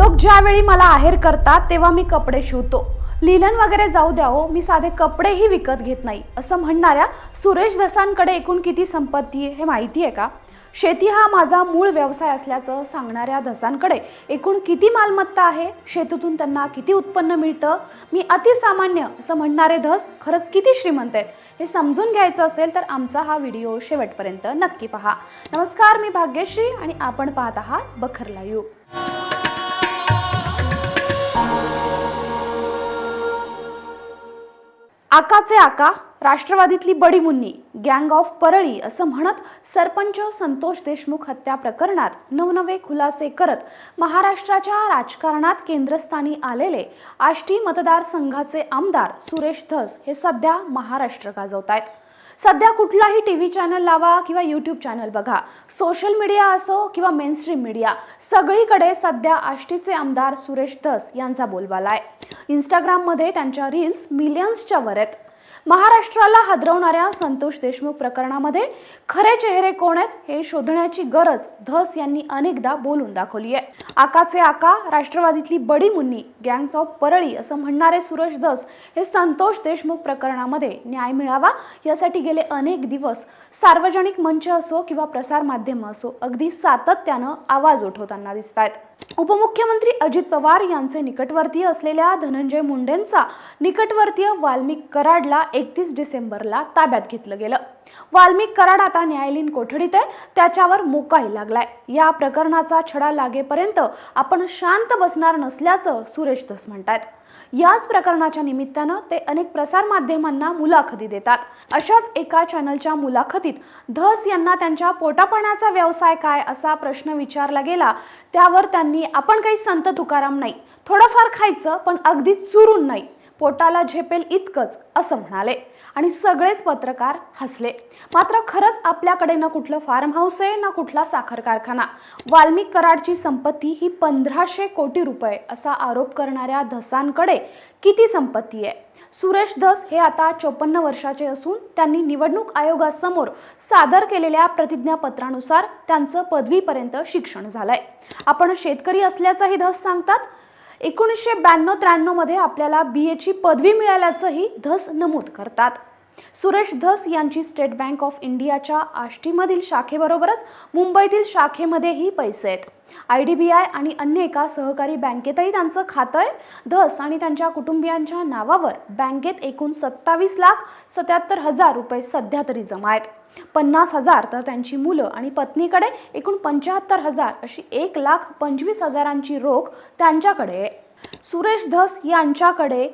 लोक ज्यावेळी मला आहेर करतात तेव्हा मी कपडे शिवतो. लिलन वगैरे जाऊ द्या हो मी साधे कपडेही विकत घेत नाही असं म्हणणाऱ्या सुरेश दसांकडे एकूण किती संपत्ती आहे हे माहिती आहे का? शेती हा माझा मूळ व्यवसाय असल्याचं सांगणाऱ्या धसांकडे एकूण किती मालमत्ता आहे? शेतीतून त्यांना किती उत्पन्न मिळतं? मी अतिसामान्य असं म्हणणारे धस खरंच किती श्रीमंत आहेत? हे समजून घ्यायचं असेल तर आमचा हा व्हिडिओ शेवटपर्यंत नक्की पहा. नमस्कार मी भाग्यश्री आणि आपण पाहत आहात बखरला यू आकाचे आका राष्ट्रवादीतली बडी मुन्नी गँग ऑफ परळी असं म्हणत सरपंच संतोष देशमुख हत्या प्रकरणात नवनवे खुलासे करत महाराष्ट्राच्या राजकारणात केंद्रस्थानी आलेले आष्टी मतदारसंघाचे आमदार सुरेश धस हे सध्या महाराष्ट्र गाजवत आहेत सध्या कुठलाही टी व्ही चॅनल लावा किंवा यूट्यूब चॅनल बघा. सोशल मीडिया असो किंवा मेनस्ट्रीम मीडिया सगळीकडे सध्या आष्टीचे आमदार सुरेश धस यांचा बोलबाला आहे. इंस्टाग्राममध्ये त्यांच्या रील्स मिलियन्सच्या वर आहेत महाराष्ट्राला हादरवणाऱ्या संतोष देशमुख प्रकरणामध्ये खरे चेहरे कोण आहेत हे शोधण्याची गरज धस यांनी अनेकदा बोलून दाखवली आहे. आकाचे आका राष्ट्रवादीतली बडी मुन्नी गँग्स ऑफ परळी असं म्हणणारे सुरेश धस हे संतोष देशमुख प्रकरणामध्ये न्याय मिळावा यासाठी गेले अनेक दिवस सार्वजनिक मंच असो किंवा प्रसार माध्यम असो अगदी सातत्यानं आवाज उठवताना दिसत आहेत उपमुख्यमंत्री अजित पवार यांचे निकटवर्तीय असलेल्या धनंजय मुंडेंचा निकटवर्तीय वाल्मिक कराडला एकतीस डिसेंबरला ताब्यात घेतलं गेलं. वाल्मिक कराड आता न्यायालयीन कोठडीत आहे. त्याच्यावर मोकाही लागलाय. या प्रकरणाचा छडा लागेपर्यंत आपण शांत बसणार नसल्याचं सुरेश धस म्हणतात याच प्रकरणाच्या निमित्तानं ते अनेक प्रसार माध्यमांना मुलाखती देतात. अशाच एका चॅनलच्या मुलाखतीत धस यांना त्यांच्या पोटापाण्याचा व्यवसाय काय असा प्रश्न विचारला गेला त्यावर त्यांनी आपण काही संत तुकाराम नाही. थोडंफार खायचं पण अगदी चुरून नाही. पोटाला झेपेल इतकंच असं म्हणाले. आणि सगळेच पत्रकार हसले. मात्र खरंच आपल्याकडे ना कुठलं फार्म हाऊस आहे ना कुठला साखर कारखाना. वाल्मिक कराडची संपत्ती ही पंधराशे कोटी रुपये असा आरोप करणाऱ्या धसांकडे किती संपत्ती आहे? सुरेश धस हे आता चोपन्न वर्षाचे असून त्यांनी निवडणूक आयोगासमोर सादर केलेल्या प्रतिज्ञापत्रानुसार त्यांचं पदवीपर्यंत शिक्षण झालंय. आपण शेतकरी असल्याचंही धस सांगतात एकोणीसशे ब्याण्णव त्र्याण्णवमध्ये आपल्याला बी एची पदवी मिळाल्याचंही धस नमूद करतात. सुरेश धस यांची स्टेट बँक ऑफ इंडियाच्या आष्टीमधील शाखेबरोबरच मुंबईतील शाखेमध्येही पैसे आहेत. आय डी बी आय आणि अन्य एका सहकारी बँकेतही त्यांचं खातं आहे. धस आणि त्यांच्या कुटुंबियांच्या नावावर बँकेत एकूण सत्तावीस लाख सत्याहत्तर हजार रुपये सध्या तरी जमा आहेत. पन्नास हजार तर त्यांची मुलं आणि पत्नीकडे एकूण पंच्याहत्तर हजार अशी एक लाख पंचवीस हजारांची रोख त्यांच्याकडे सुरेश धस यांच्याकडे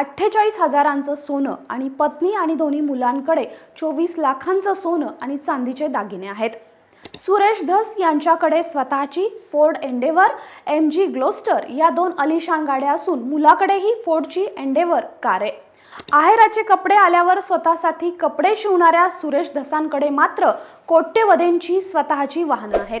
अठ्ठेचाळीस हजारांचं सोनं आणि पत्नी आणि दोन्ही मुलांकडे चोवीस लाखांचं सोनं आणि चांदीचे दागिने आहेत. सुरेश धस यांच्याकडे स्वतःची Ford Endeavour M G Gloster या दोन अलिशान गाड्या असून मुलाकडेही फोर्डची एंडेवर कार. आहे आहेराचे कपडे आल्यावर स्वतःसाठी कपडे शिवणाऱ्या सुरेश धसांकडे मात्र कोट्यवधींची स्वतःची वाहनं आहेत.